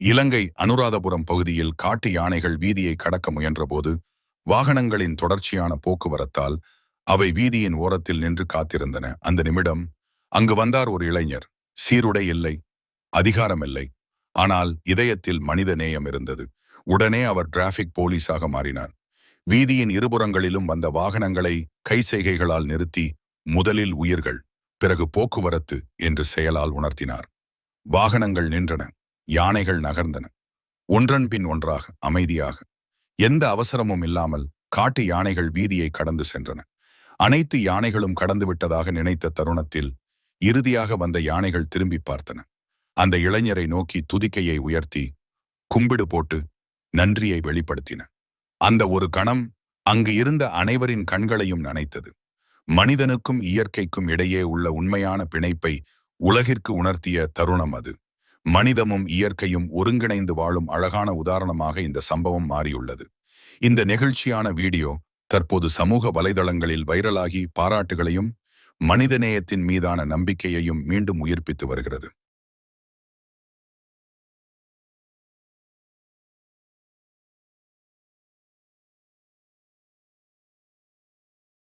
இலங்கை அனுராதபுரம் பகுதியில் காட்டு யானைகள் வீதியை கடக்க முயன்றபோது வாகனங்களின் தொடர்ச்சியான போக்குவரத்தால் அவை வீதியின் ஓரத்தில் நின்று காத்திருந்தன. அந்த நிமிடம் அங்கு வந்தார் ஒரு இளைஞர். சீருடை இல்லை அதிகாரம் இல்லை. ஆனால் இதயத்தில் மனித நேயம் இருந்தது. உடனே அவர் டிராஃபிக் போலீஸாக மாறினார். வீதியின் இருபுறங்களிலும் வந்த வாகனங்களை கை செய்கைகளால் நிறுத்தி முதலில் உயிர்கள் பிறகு போக்குவரத்து என்று செயலால் உணர்த்தினார். வாகனங்கள் நின்றன. யானைகள் நகர்ந்தன. ஒன்றன் பின் ஒன்றாக அமைதியாக. எந்த அவசரமும் இல்லாமல் காட்டு யானைகள் வீதியை கடந்து சென்றன. அனைத்து யானைகளும் கடந்து விட்டதாக நினைத்த தருணத்தில் இறுதியாக வந்த யானைகள் திரும்பி பார்த்தன. அந்த இளைஞரை நோக்கி துதிக்கையை உயர்த்தி கும்பிடு போட்டு நன்றியை வெளிப்படுத்தின. அந்த ஒரு கணம் அங்கு இருந்த அனைவரின் கண்களையும் நனைத்தது. மனிதனுக்கும் இயற்கைக்கும் இடையே உள்ள உண்மையான பிணைப்பை உலகிற்கு உணர்த்திய தருணம் அது. மனிதமும் இயற்கையும் ஒருங்கிணைந்து வாழும் அழகான உதாரணமாக இந்த சம்பவம் மாறியுள்ளது. இந்த நெகிழ்ச்சியான வீடியோ தற்போது சமூக வலைதளங்களில் வைரலாகி பாராட்டுகளையும் மனிதநேயத்தின் மீதான நம்பிக்கையையும் மீண்டும் உயிர்ப்பித்து வருகிறது.